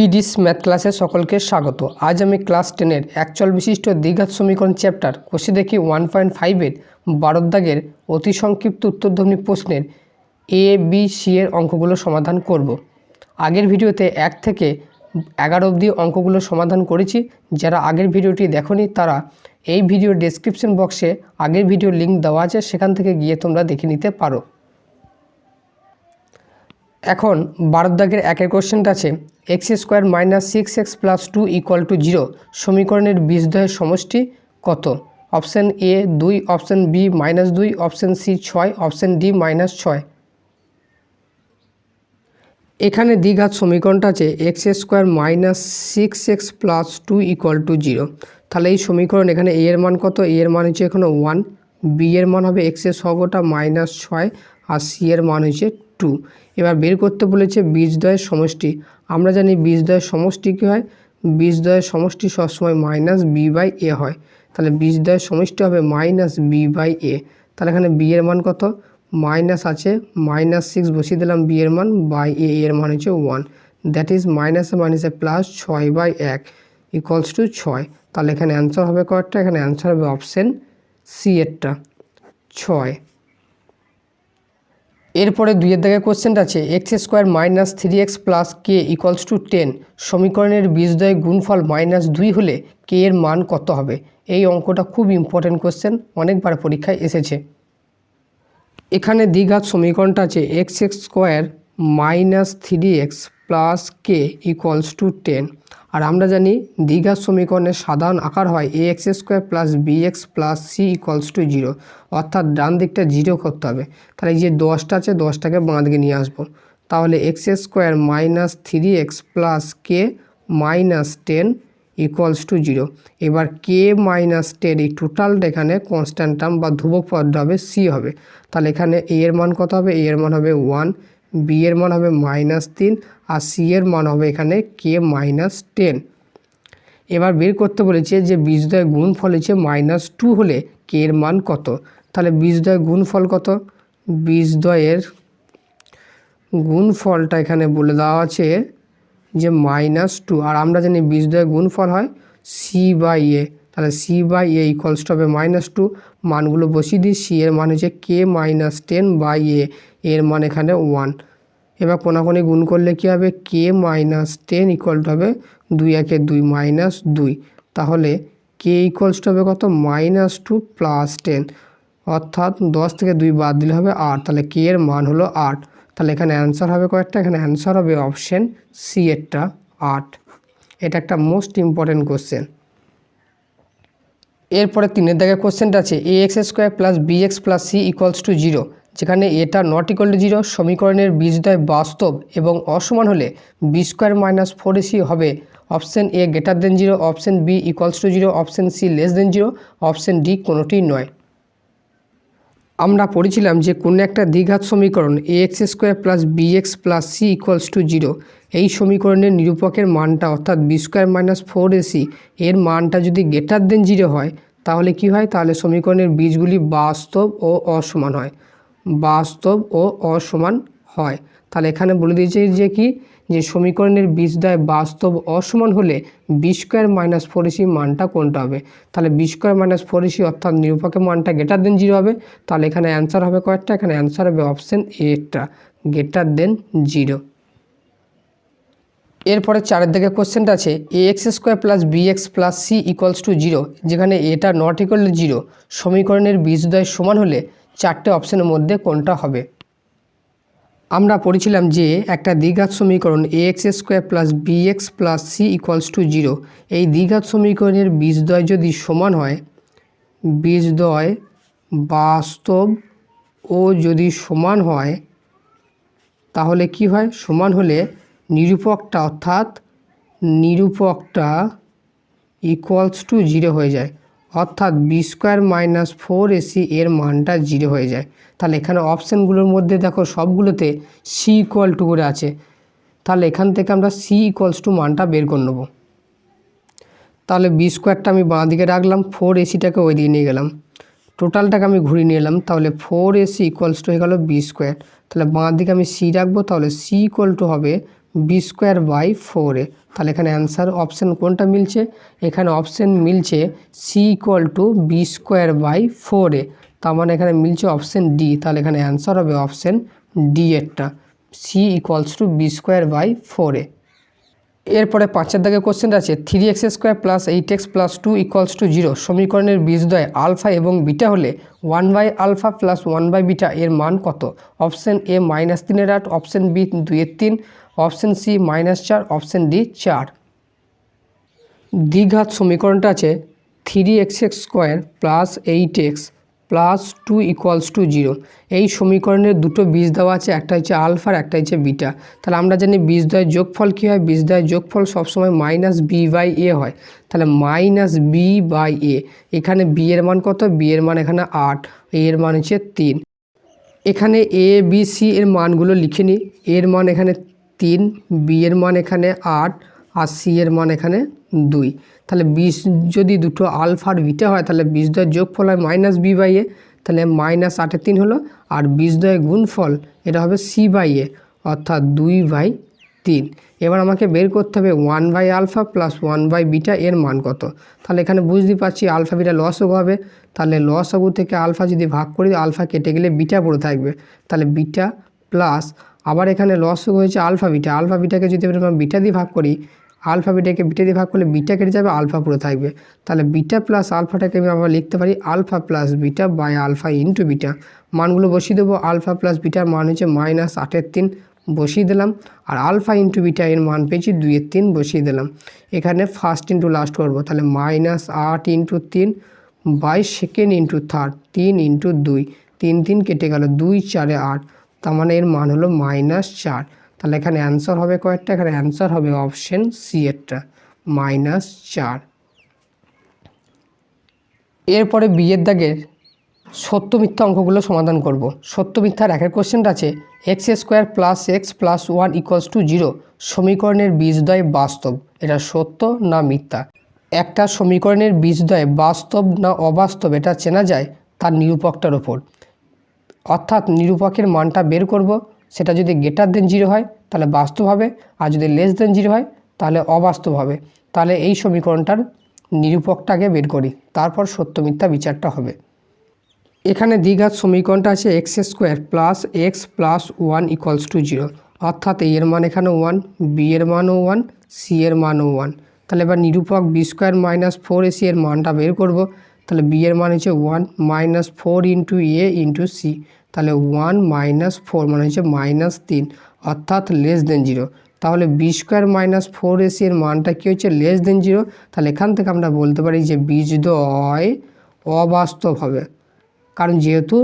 পিডিস math ক্লাসে সকলকে স্বাগত। আজ আমি ক্লাস টেনের একচল বিশিষ্ট দ্বিঘাত সমীকরণ চ্যাপ্টার কোষে দেখি ওয়ান পয়েন্ট ফাইভের বারোর অতি সংক্ষিপ্ত উত্তরধ্বনি প্রশ্নের এ বি সি এর অঙ্কগুলো সমাধান করব। আগের ভিডিওতে এক থেকে এগারো অবধি অঙ্কগুলো সমাধান করেছি। যারা আগের ভিডিওটি দেখনি, তারা এই ভিডিওর ডেসক্রিপশন বক্সে আগের ভিডিওর লিঙ্ক দেওয়া আছে। সেখান থেকে গিয়ে তোমরা দেখে নিতে পারো। এখন দাগের একের কোশ্চেনটা আছে x square minus six x plus two equal to zero সমীকরণের বীজদ্বয়ের সমষ্টি কত? অপশান এ দুই অপশান বি মাইনাস দুই অপশান সি ছয় অপশান ডি মাইনাস ছয়। এখানে দ্বিঘাত সমীকরণটা আছে x square minus six x plus two equal to zero তাহলে এই সমীকরণ এখানে এ এর মান কত? এ এর মান হচ্ছে এখানে ওয়ান বি এর মান হবে এক্সের সহগটা মাইনাস ছয়, আর সি এর মান হচ্ছে টু। এবার বের করতে বলেছে বীজদ্বয়ের সমষ্টি। আমরা জানি বীজদ্বয়ের সমষ্টি কী হয়? বীজদ্বয়ের সমষ্টি সবসময় মাইনাস বি বাই এ হয়। তাহলে বীজদ্বয়ের সমষ্টি হবে মাইনাস বি বাই এ। তাহলে এখানে বি এর মান কত? মাইনাস আছে, মাইনাস সিক্স বসিয়ে দিলাম বি এর মান, বাই এ এর মান হচ্ছে ওয়ান। দ্যাট ইজ মাইনাসে মাইনাসে প্লাস ছয় বাই এক ইকুয়ালস টু ছয়। তাহলে এখানে অ্যান্সার হবে কয়েকটা, এখানে অ্যান্সার হবে অপশান সি এরটা। ছয়। এরপরে দুইয়ের দাগে কোশ্চেনটা আছে x square minus three x plus k equals to ten সমীকরণের বীজদ্বয় গুণফল মাইনাস দুই হলে কে এর মান কত হবে? এই অঙ্কটা খুব ইম্পর্টেন্ট কোশ্চেন অনেকবার পরীক্ষায় এসেছে। এখানে দ্বিঘাত সমীকরণটা আছে x x square minus three x plus k equals to ten আর আমরা জানি দ্বিঘাত সমীকরণের সাধারণ আকার হয় a x square plus b x plus c equals to zero অর্থাৎ ডান দিকটা জিরো করতে হবে। তাহলে যে দশটা আছে, দশটাকে বাঁ দিকে নিয়ে আসব। তাহলে x square minus three x plus k minus ten equals to zero এবার কে মাইনাস টেন এই টোটালটা এখানে কনস্ট্যান্ট টার্ম বা ধ্রুবক পদটা হবে সি হবে। তাহলে এখানে এ এর মান কত হবে? এ এর মান হবে ওয়ান বি এর মান হবে মাইনাস তিন আর সি এর মান হবে এখানে কে মাইনাস টেন এবার বের করতে বলেছে যে বীজদ্বয় গুণফল হচ্ছে মাইনাস টু হলে কে এর মান কত? তাহলে বীজদ্বয় গুণফল কত? বীজদ্বয়ের গুণফলটা এখানে বলে দেওয়া আছে যে মাইনাস টু আর আমরা জানি বীজদ্বয় গুণফল হয় সি বাই এ তাহলে c by a equals to হবে মাইনাস টু মানগুলো বসিয়ে দিই সি এর মান হচ্ছে k minus ten by a এর মান এখানে ওয়ান এবার কোনাকোনি গুণ করলে কী হবে? K minus ten equal to হবে দুই একে দুই মাইনাস দুই। তাহলে কে ইকুয়ালস টু হবে কত? মাইনাস টু প্লাস টেন অর্থাৎ দশ থেকে দুই বাদ দিলে হবে আট। তাহলে কে এর মান হলো আট। তাহলে এখানে অ্যান্সার হবে কয়েকটা। এখানে অ্যান্সার হবে অপশন সি এরটা আট। এটা একটা মোস্ট ইম্পর্টেন্ট কোশ্চেন এরপরে তিনের দাগে কোশ্চেনটা আছে a x square plus b x plus c equals to zero যেখানে এটা নট ইকুয়াল টু জিরো সমীকরণের বীজদ্বয় বাস্তব এবং অসমান হলে b square minus four a c হবে। Option A greater than zero option B equals to zero option C less than zero option D কোনোটিই নয়। আমরা পড়েছিলাম যে কোনো একটা দ্বিঘাত সমীকরণ a x square plus b x plus c equals to zero এই সমীকরণের নিরূপকের মানটা, অর্থাৎ b square minus four a c এর মানটা যদি গ্রেটার দেন জিরো হয়, তাহলে কি হয়? তাহলে সমীকরণের বীজগুলি বাস্তব ও অসমান হয়। বাস্তব ও অসমান হয়। তাহলে এখানে বলে দিয়েছে যে কি? যে সমীকরণের বীজদ্বয় বাস্তব অসমান হলে b square minus four a c মানটা কোনটা হবে? তাহলে b square minus four a c অর্থাৎ নিরূপকের মানটা গ্রেটার দেন জিরো হবে। তাহলে এখানে অ্যান্সার হবে কয়েকটা। এখানে অ্যান্সার হবে অপশান এটা গ্রেটার দেন জিরো এরপরে চারের দিকে কোশ্চেনটা আছে a x square plus b x plus c equals to zero যেখানে এটা নট ইকুয়াল টু জিরো সমীকরণের বীজদ্বয় সমান হলে চারটে অপশানের মধ্যে কোনটা হবে? আমরা পড়েছিলাম যে একটা দ্বিঘাত সমীকরণ a x square plus b x plus c equals to zero এই দ্বিঘাত সমীকরণের বীজদ্বয় যদি সমান হয় বীজদ্বয় বাস্তব ও যদি সমান হয়, তাহলে কি হয়? সমান হলে নিরূপকটা অর্থাৎ নিরূপকটা ইকুয়ালস টু জিরো হয়ে যায়। অর্থাৎ b square minus four a c এর মানটা জিরো হয়ে যায়। তাহলে এখানে অপশানগুলোর মধ্যে দেখো সবগুলোতে সি ইকুয়াল টু করে আছে। তাহলে এখান থেকে আমরা সি ইকুয়ালস টু মানটা বের করে নেব। তাহলে বি স্কোয়ারটা আমি বাঁ দিকে রাখলাম ফোর এসিটাকে ওই দিকে নিয়ে গেলাম। টোটালটাকে আমি ঘুরিয়ে নিয়ে এলাম, তাহলে ফোর এসি ইকুয়ালস টু হয়ে গেল বি স্কোয়ার তাহলে বাঁ দিকে আমি সি রাখব, তাহলে সি ইকুয়াল টু হবে b square by four a. তাহলে এখানে অ্যান্সার অপশান কোনটা মিলছে? এখানে অপশান মিলছে c equal to b square by four a. তার মানে এখানে মিলছে অপশান ডি তাহলে এখানে অ্যান্সার হবে option D এরটা c equals to b square by four a. এরপরে পাঁচের দাগে কোশ্চেন আছে three x square plus eight x plus two equals to zero সমীকরণের বীজদ্বয় আলফা এবং বিটা হলে one by alpha plus one by beta এর মান কত? অপশান এ মাইনাস তিনের আট অপশান বি দুইয়ের তিন অপশান সি মাইনাস চার, অপশান ডি চার। দ্বিঘাত সমীকরণটা আছে three x x square plus eight x plus two equals to zero. এই সমীকরণের দুটো বীজ দেওয়া আছে, একটা হচ্ছে আলফার একটা হচ্ছে বিটা। তাহলে আমরা জানি বীজদ্বয়ের যোগফল কী হয়? বীজদ্বয়ের যোগফল সবসময় মাইনাস বি বাই এ হয়। তাহলে মাইনাস বি বাই এ, এখানে বি এর মান কত? বি এর মান এখানে আট, এ এর মান হচ্ছে তিন। এখানে এ, বি, সি এর মানগুলো লিখে নিই। এর মান এখানে তিন, বি এর মান এখানে আট আর সি এর মান এখানে দুই। তাহলে বিশ যদি দুটো আলফার বিটা হয়, তাহলে বীজদ্বয়ের যোগফল হয় মাইনাস বি বাই এ তাহলে মাইনাস আটের তিন হলো আর বীজদ্বয়ের গুণফল এটা হবে সি বাই এ অর্থাৎ দুই বাই তিন। এবার আমাকে বের করতে হবে one by alpha plus one by beta এর মান কত? তাহলে এখানে বুঝতে পারছি আলফা বিটা লসও হবে, তাহলে লসগু থেকে আলফা যদি ভাগ করি আলফা কেটে গেলে বিটা পড়ে থাকবে। তাহলে বিটা প্লাস আবার এখানে লসগু হয়েছে আলফা বিটা আলফা বিটাকে যদি আমরা বিটা দিয়ে ভাগ করি আলফা বিটাকে বিটা দিয়ে ভাগ করলে বিটা কেটে যাবে আলফা পুরো থাকবে। তাহলে বিটা প্লাস আলফাটাকে আমি আবার লিখতে পারি alpha plus beta by alpha into beta মানগুলো বসিয়ে দেবো আলফা প্লাস বিটার মান হচ্ছে মাইনাস আটের তিন, বসিয়ে দিলাম। আর আলফা ইন্টু বিটা এর মান পেয়েছি দুইয়ের তিন, বসিয়ে দিলাম। এখানে ফার্স্ট ইন্টু লাস্ট করব, তাহলে মাইনাস আট ইন্টু তিন বাই সেকেন্ড ইন্টু থার্ড তিন ইন্টু দুই। তিন তিন কেটে গেল দুই, চারে আট। তার মানে এর মান হলো মাইনাস চার। তাহলে এখানে অ্যান্সার হবে কয়েকটা, এখানে অ্যান্সার হবে অপশন সি এরটা মাইনাস চার। এরপরে বিয়ের দাগের সত্য মিথ্যা অঙ্কগুলো সমাধান করব। সত্য মিথ্যার একের কোশ্চেনটা আছে x square plus x plus one equals to zero সমীকরণের বীজদ্বয় বাস্তব, এটা সত্য না মিথ্যা? একটা সমীকরণের বীজদ্বয় বাস্তব না অবাস্তব, এটা চেনা যায় তার নিরূপকটার ওপর অর্থাৎ নিরূপকের মানটা বের করব, সেটা যদি গেটার দেন জিরো হয়, তাহলে বাস্তব আর যদি লেস দেন জিরো হয়, তাহলে অবাস্তব হবে। তাহলে এই সমীকরণটার নিরূপকটাকে বের করি, তারপর সত্য মিথ্যা বিচারটা হবে। এখানে দ্বিঘাত সমীকরণটা আছে x square plus x plus one equals to zero অর্থাৎ এ এর মান এখানে ওয়ান বি এর মানও ওয়ান সি এর মানও ওয়ান তাহলে এবার নিরূপক b square minus four a c এর মানটা বের করব, তাহলে বি এর মান হচ্ছে one minus four into a into c তাহলে ওয়ান মাইনাস ফোর মানে হচ্ছে মাইনাস তিন, অর্থাৎ লেস দেন জিরো তাহলে b square minus four a c এর মানটা কী হচ্ছে? লেস দেন জিরো তাহলে এখান থেকে আমরা বলতে পারি যে বীজ বীজদ্বয় অবাস্তব হবে। কারণ যেহেতু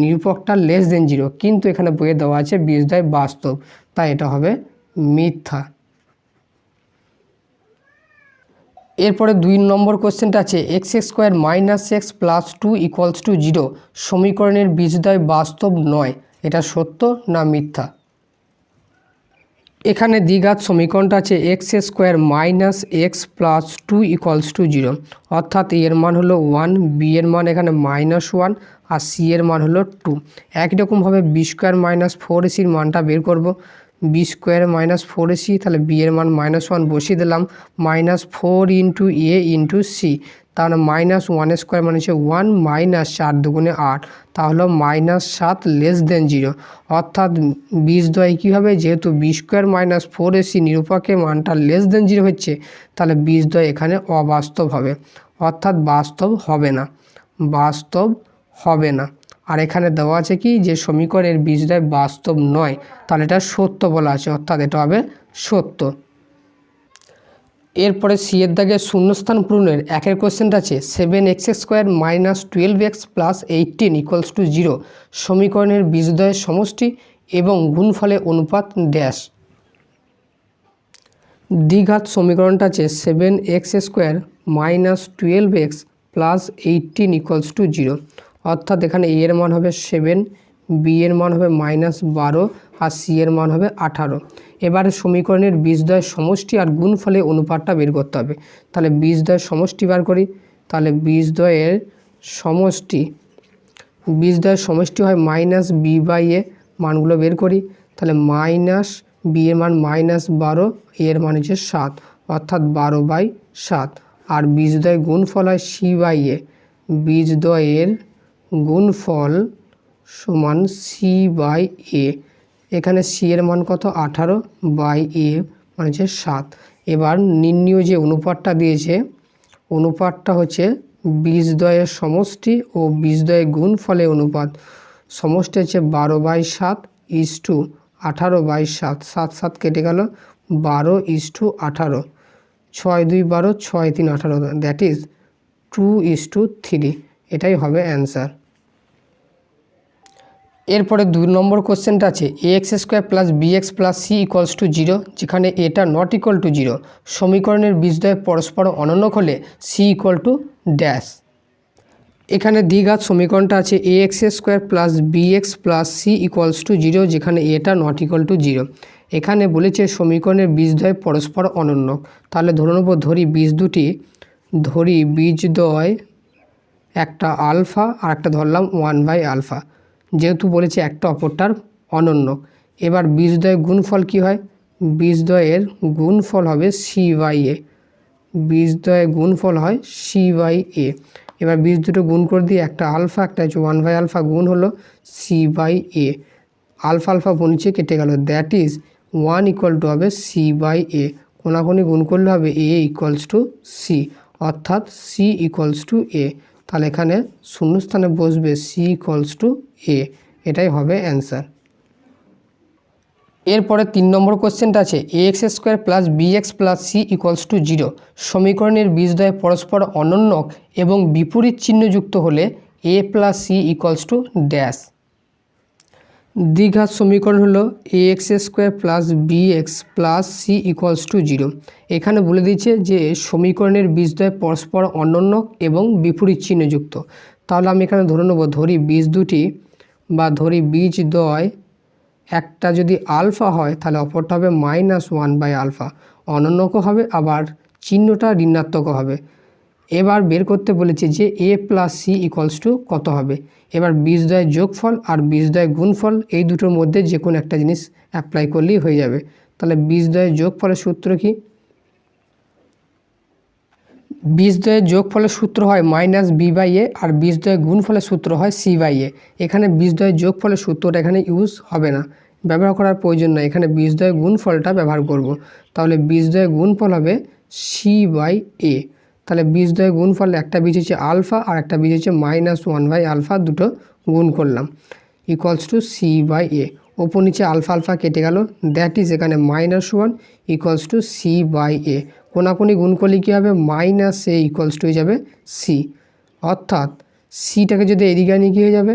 নিরূপকটা লেস দেন জিরো কিন্তু এখানে বইয়ে দেওয়া আছে বীজদ্বয় বাস্তব। তাই এটা হবে মিথ্যা। এরপরে দুই নম্বর কোশ্চেনটা আছে x x square minus x plus two equals to zero সমীকরণের বীজদ্বয় বাস্তব নয়, এটা সত্য না মিথ্যা? এখানে দ্বিঘাত সমীকরণটা আছে x square minus x plus two equals to zero অর্থাৎ এর মান হলো ওয়ান বি এর মান এখানে মাইনাস ওয়ান আর সি এর মান হলো টু একই রকমভাবে বি স্কোয়ার মাইনাস ফোর এসির মানটা বের করব। B square minus four c তাহলে বি এর মান মাইনাস ওয়ান বসিয়ে দিলাম, minus four into a into c তাহলে মাইনাস ওয়ান স্কোয়ার মানে হচ্ছে ওয়ান মাইনাস চার দুগুণে আট, তাহলে মাইনাস সাত লেস দেন জিরো, অর্থাৎ বিশ দয় কী হবে? যেহেতু b square minus four a c নিরূপকের মানটা লেস দেন জিরো হচ্ছে, তাহলে বিশ দয় এখানে অবাস্তব হবে, অর্থাৎ বাস্তব হবে না, বাস্তব হবে না। আর এখানে দেওয়া আছে কি, যে সমীকরণের বীজদ্বয় বাস্তব নয়, তাহলে এটা সত্য বলা আছে, অর্থাৎ এটা হবে সত্য। এরপরে সি এর দাগে শূন্যস্থান পূরণের একের কোশ্চেনটা আছে seven x square minus twelve x plus eighteen equals to zero সমীকরণের বীজদ্বয়ের সমষ্টি এবং গুণফলে অনুপাত ড্যাশ দ্বিঘাত সমীকরণটা আছে seven x square minus twelve x plus eighteen equals to zero অর্থাৎ এখানে এ এর মান হবে সেভেন বি এর মান হবে মাইনাস বারো, আর সি এর মান হবে আঠারো। এবারে সমীকরণের বীজদ্বয়ের সমষ্টি আর গুণফলে অনুপাতটা বের করতে হবে। তাহলে বীজদ্বয়ের সমষ্টি বার করি, তাহলে বীজদ্বয়ের সমষ্টি বীজদ্বয়ের সমষ্টি হয় মাইনাস বি বাই এ মানগুলো বের করি। তাহলে মাইনাস বি এর মান মাইনাস বারো এর মান হচ্ছে সাত, অর্থাৎ বারো বাই সাত। আর বীজদ্বয় গুণফল হয় সি বাই এ বীজদ্বয়ের গুণফল সমান সি বাই এ এখানে সি এর মান কত? আঠারো বাই এ মানে হচ্ছে সাত। এবার নির্ণীয় যে অনুপাতটা দিয়েছে, অনুপাতটা হচ্ছে বীজদ্বয়ের সমষ্টি ও বীজদ্বয়ের গুণফলের অনুপাত। সমষ্টি হচ্ছে বারো বাই সাত ইস টু আঠারো বাই সাত। সাত সাত কেটে গেল, বারো ইস টু আঠারো। ছয়, দুই, বারো, ছয়, তিন, আঠারো। That is two is to three এটাই হবে অ্যান্সার এরপরে দুই নম্বর কোশ্চেনটা আছে a x square plus b x plus c equals to zero যেখানে এটা নট ইকুয়াল টু জিরো সমীকরণের বীজদ্বয় পরস্পর অনন্য হলে সি ইকুয়াল টু ড্যাশ এখানে দ্বিঘাত সমীকরণটা আছে a x square plus b x plus c equals to zero যেখানে এটা নট ইকুয়াল টু জিরো এখানে বলেছে সমীকরণের বীজদ্বয় পরস্পর অনন্য। তাহলে ধরে নেব, ধরি বীজ দুটি, ধরি বীজদ্বয় একটা আলফা আর একটা ধরলাম ওয়ান বাই আলফা যেহেতু বলেছে একটা অপরটার অনন্য। এবার বীজদ্বয়ের গুণফল কি হয়? বীজদ্বয়ের গুণফল হবে সি বাই এ বীজদ্বয়ের গুণফল হয় সি বাই এ এবার বীজ দুটো গুণ করে দিয়ে একটা আলফা, একটা হচ্ছে ওয়ান বাই আলফা গুণ হলো c by a alpha alpha বনিচে কেটে গেল। That is one equal to হবে সি বাই এ কোনাকুনি গুণ করলে হবে এ ইকুয়ালস টু সি অর্থাৎ সি ইকুয়ালস টু এ তাহলে এখানে শূন্যস্থানে বসবে সি ইকুয়ালস টু এ এটাই হবে অ্যান্সার এরপরে তিন নম্বর কোশ্চেনটা আছে a x square plus b x plus c equals to zero সমীকরণের বীজদ্বয় পরস্পর অনন্যক এবং বিপরীত চিহ্নযুক্ত হলে a plus c equals to dash দ্বিঘাত সমীকরণ হলো a x square plus b x plus c equals to zero এখানে বলে দিচ্ছে যে সমীকরণের বীজদ্বয় পরস্পর অনন্য এবং বিপরীত চিহ্নযুক্ত তাহলে আমি এখানে ধরে নেব, ধরি বীজ দুটি বা ধরি বীজ দয়, একটা যদি আলফা হয়, তাহলে অপরটা হবে মাইনাস ওয়ান বাই আলফা অনন্যকও হবে, আবার চিহ্নটা ঋণাত্মকও হবে। এবার বের করতে বলেছে যে a plus c equals to কত হবে? এবার বীজদ্বয় যোগফল আর বীজদ্বয় গুণফল, এই দুটোর মধ্যে যে কোনো একটা জিনিস অ্যাপ্লাই করলেই হয়ে যাবে। তাহলে বীজদ্বয়ের যোগফলের সূত্র কি? বীজদ্বয়ের যোগফলের সূত্র হয় মাইনাস বি বাই এ আর বীজদ্বয়ের গুণফলের সূত্র হয় সি বাই এ এখানে বীজদ্বয়ের যোগফলের সূত্রটা এখানে ইউজ হবে না। ব্যবহার করার প্রয়োজন নয় এখানে বীজদ্বয়ের গুণফলটা ব্যবহার করব। তাহলে বীজদ্বয়ের গুণফল হবে সি বাই এ তাহলে বীজদ্বয়ের গুণ ফল একটা বীজ হচ্ছে আলফা আর একটা বীজ হচ্ছে মাইনাস ওয়ান বাই আলফা দুটো গুণ করলাম। Equals to c by a ওপর নিচে আলফা আলফা কেটে গেল। দ্যাট ইজ এখানে minus one equals to c by a কোনাকুনি গুণ করলে কী হবে? মাইনাস এ ইকুয়ালস টু হয়ে যাবে সি অর্থাৎ সিটাকে যদি এদিকে নিয়ে কী হয়ে যাবে?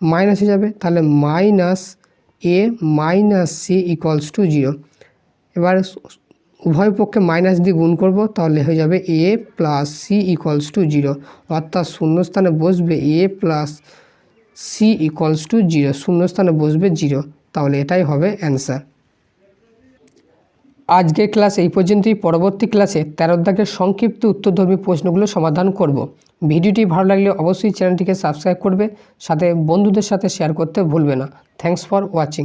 মাইনাস হয়ে যাবে। তাহলে minus a minus c equals to zero এবার উভয় পক্ষে মাইনাস দিয়ে গুণ করব, তাহলে হয়ে যাবে a plus c equals to zero অর্থাৎ শূন্যস্থানে বসবে a plus c equals to zero শূন্যস্থানে বসবে জিরো তাহলে এটাই হবে অ্যান্সার আজকের ক্লাস এই পর্যন্তই। পরবর্তী ক্লাসে তেরো সংক্ষিপ্ত উত্তরধর্মী প্রশ্নগুলো সমাধান করব। ভিডিওটি ভালো লাগলে অবশ্যই চ্যানেলটিকে সাবস্ক্রাইব করবে। সাথে বন্ধুদের সাথে শেয়ার করতে ভুলবে না। Thanks for watching